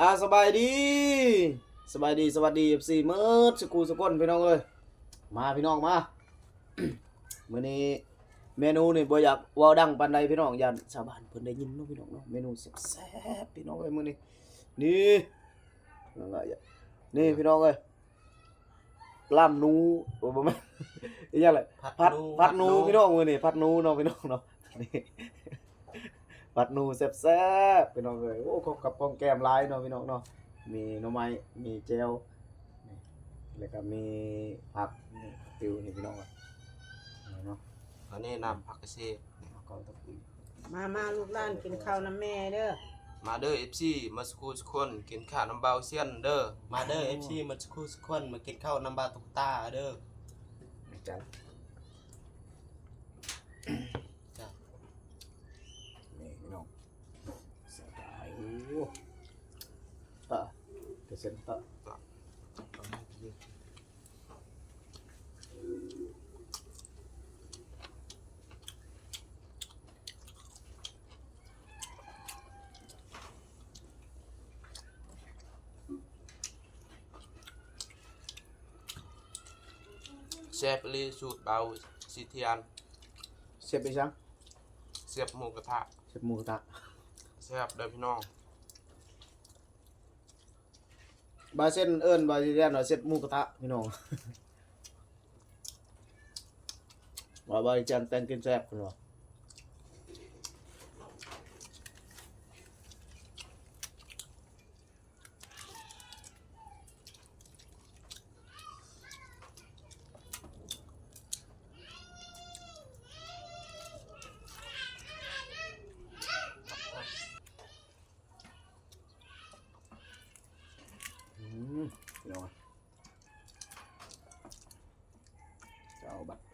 อ่าสบายดี สบายดีสวัสดีสี่เมื่อสกูสกุลพี่น้องเอ้ยมาพี่น้องมามื้อนี้เมนูนี่บ่อยากเว้าดังปานใดพี่น้องย่านชาวบ้านเพิ่นได้ยินเนาะพี่น้องเนาะเมนูแซ่บๆพี่น้องเอ้ยมื้อนี้นี่นั่นล่ะอย่านี่พี่น้องเอ้ยลาบหนูโอ้บ่แม่นอีหยังล่ะผัดผัดหนูพี่น้องมื้อนี้ผัดหนูเนาะพี่น้องเนาะนี่ ผัดหนูแซ่บๆพี่น้องเอ้ยโอ้ครบกับพร้อมแก้มหลายเนาะพี่น้องเนาะมีหน่อไม้มีแจ่วนี่แล้วก็มีผักนี่ติวนี่พี่น้องเอ้ยเนาะอันนี้นำผักกระเฉดเอาเข้าตะกุยมามาลูกหลานกินข้าวน้ำแม่เด้อมาเด้อ FC มาสกูสกคนกินข้าวน้ำเบาเซียนเด้อมาเด้อ FC มาสกูสกคนมากินข้าวน้ำบาตุกตาเด้อจัน จ้ะ นี่พี่น้องสบายโอ้ตะเดี๋ยวเส้นตะเอามากินแซ่บอีหลีสูตรเบาสิเทียนเสียบไปจังเสียบหมูกระทะเสียบหมูกระทะแซ่บเด้อพี่น้อง บาเส้นเอิ้นบาสิเรียนว่าเสียบหมูกระทะพี่น้องว่าบาจันแต่งกินแซ่บพุ่นว่า อืมพี่น้องจะ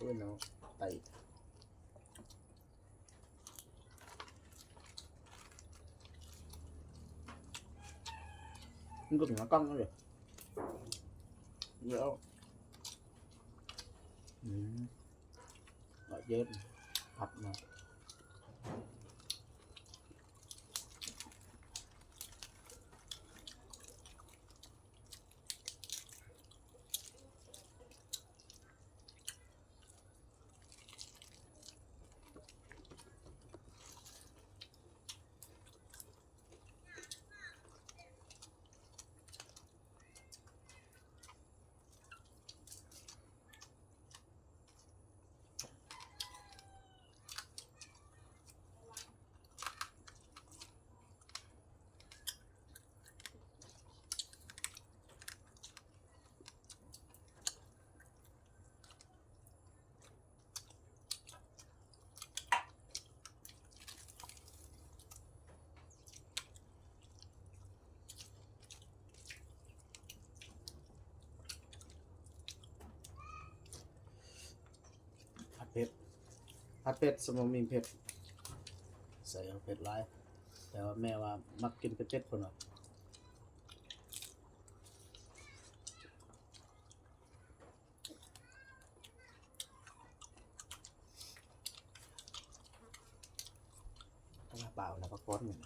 เอาบัตรเพื่อนเนาะไเลยเยอะอืมหายเผ็ดผัดเผ็ดสมมมีเผ็ดใส่เผ็ดร้ายแต่ว่าแม่ว่ามักกินเผ็ดๆคนว่าถ้าเปล่านะพักฟ้อนหนึ่ง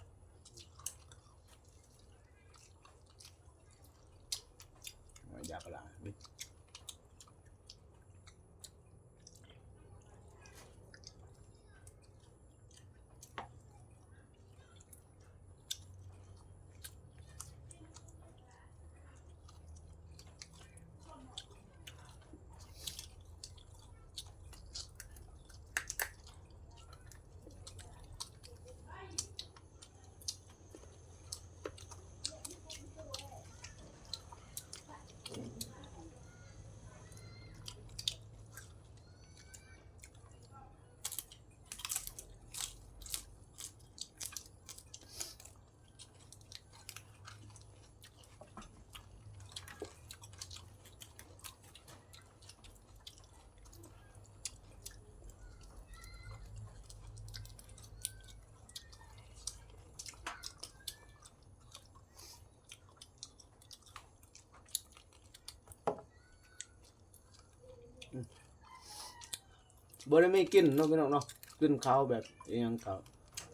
บ่ได้ไม่กินเนาะพี่น้องเนาะกินข้าวแบบอิหยังข้าว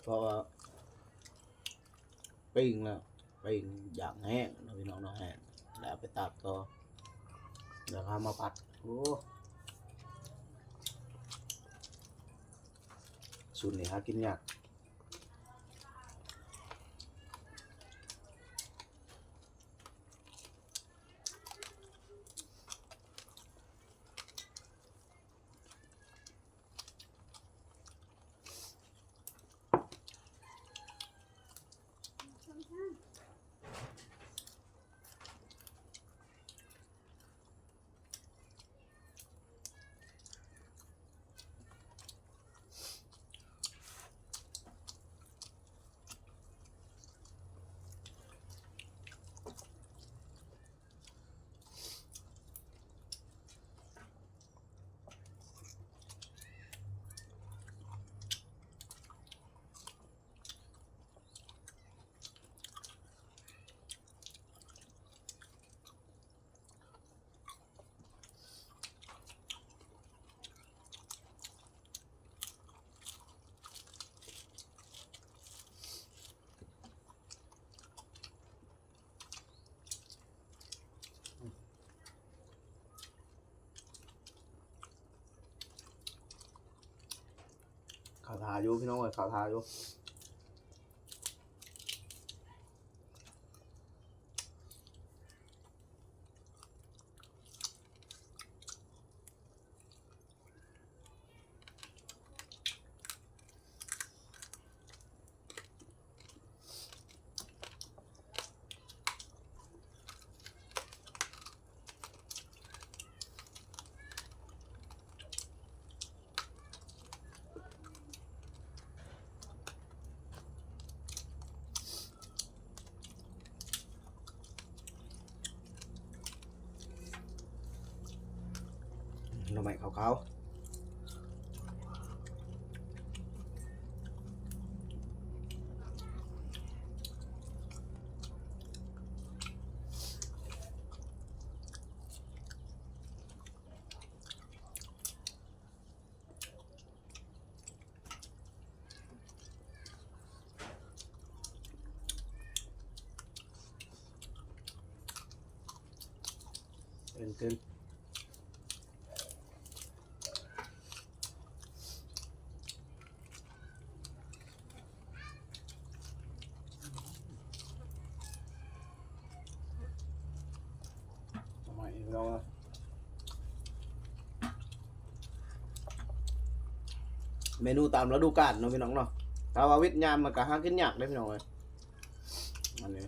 เพราะว่าปิ้งแล้วไปอย่างแห้งเนาะพี่น้องเนาะแห้งแล้วไปตากต่อแล้วเอามาผัดโอ้สูตรนี้หากินยากาอยู่พี่น้องเอ้ยข่าวทาอยู่ หน่อไม้ขาวๆเป็นขึ้ น้องเมนูตามฤดูกาลเนาะพี่น้องเนาะถ้าว่าเวียดนามมันก็หากินยากได้พี่น้องเอ้ยอันนี้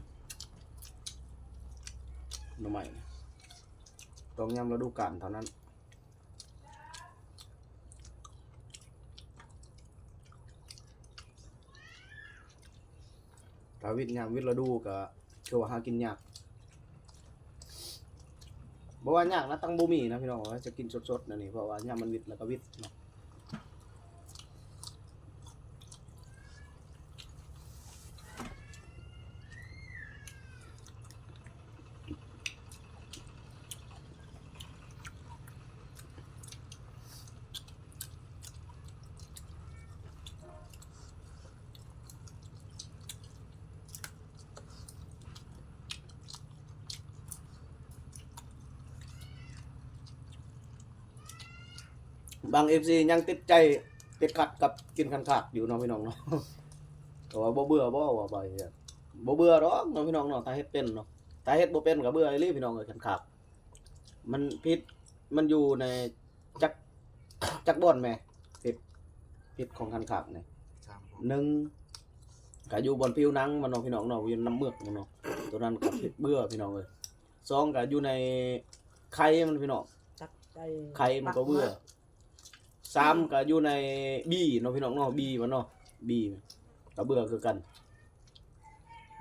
หน่อไม้ต้องยำฤดูกาลเท่านั้นถ้าวิทย์ยามวิทย์ฤดูก็คือว่าหากินยาก บ่ว่ายากนะตั้งบ่มีนะพี่น้องว่าจะกินสดๆนะนี่เพราะว่ายามมันวิทแล้วก็วิทเนาะ บาง FC ยังติดใจติดขัดกับกินคันขาดอยู่เนาะพี่น้องเนาะแต่ว่าบ่เบื่อบ่ว่าไปอะบ่เบื่อหรอกเนาะพี่น้องเนาะถ้าเฮ็ดเป็นเนาะถ้าเฮ็ดบ่เป็นก็เบื่ออีหลีพี่น้องเอ้ยคันขาดมันพิษมันอยู่ในจักจักบ่อนแม่พิษพิษของคันขาดนี่ครับผมหนึ่งก็อยู่บนผิวหนังมันเนาะพี่น้องเนาะอยู่น้ำเมือกมันเนาะตัวนั้นก็พิษเบื่อพี่น้องเอ้ยสองก็อยู่ในไข่มันพี่น้องจักใจไข่มันก็เบื่อ สามก็อยู่ในบีเนาะพี่น้องเนาะบีมันเนาะบี้ก็เบื่อคือกัน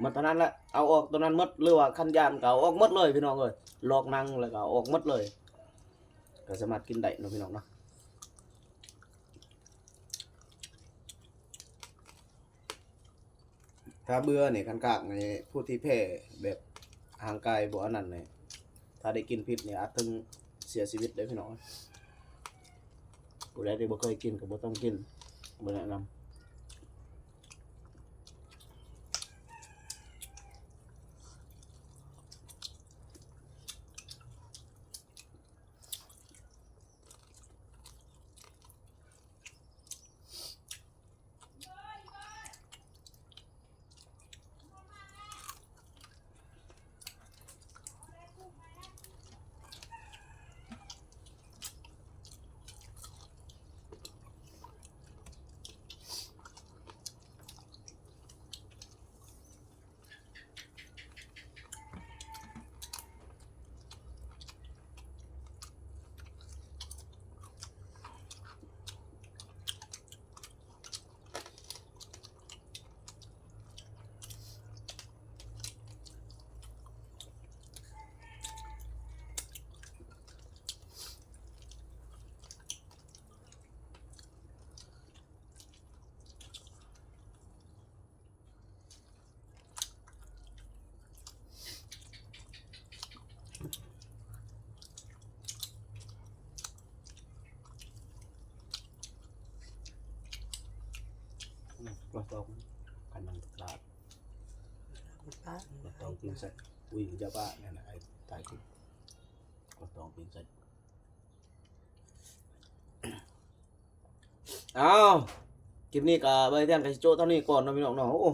มันตอนนั้นแหละเอาออกตัวนั้นหมดหรือว่าคันยานก็เอาออกหมดเลยพี่น้องเอ้ยลอกนั่งแล้วก็ออกหมดเลยก็สามารถกินได้เนาะพี่น้องเนาะถ้าเบื่อเนี่ยคันกากในผู้ที่แพ้แบบห่างกายบ่อันนั้นเนี่ยถ้าได้กินพิษเนี่ยอาจถึงเสียชีวิตเลยพี่น้อง ผู้ใดที่บ่เคยกินก็บ่ต้องกินบ่แนะนำ ปลาตองคันมันลาดปลาตองปิ้งใส่อุ้ยจะบ้าเนี่ยนะไอ้ตายกินปลาตองปิ้งใส่เอาคลิปนี้ก็ใบแทนกับโจเท่านี้ก่อนนะพี่น้องเนาะโอ้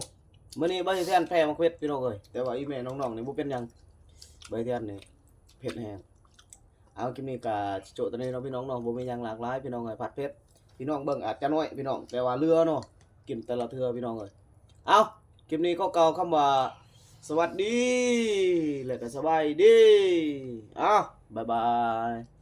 มื้อนี้ใบแทนแพ้มาเผ็ดพี่น้องเอ้ยแต่ว่าอีแม่น้องๆนี่บ่เป็นยังใบแทนนี่เผ็ดแฮงเอาคลิปนี้ก็โจเท่านี้เนาะพี่น้องเนาะบ่มีหยังหลากหลายพี่น้องเอ้ยผัดเผ็ดพี่น้องเบิ่งอาจจะน้อยพี่น้องแต่ว่าเรือเนาะ กินแต่ละเทือพี่น้องเลยเอาคลิปนี้ก็เก่าคำว่า สวัสดี และก็สบายดีอ้าวบ๊ายบาย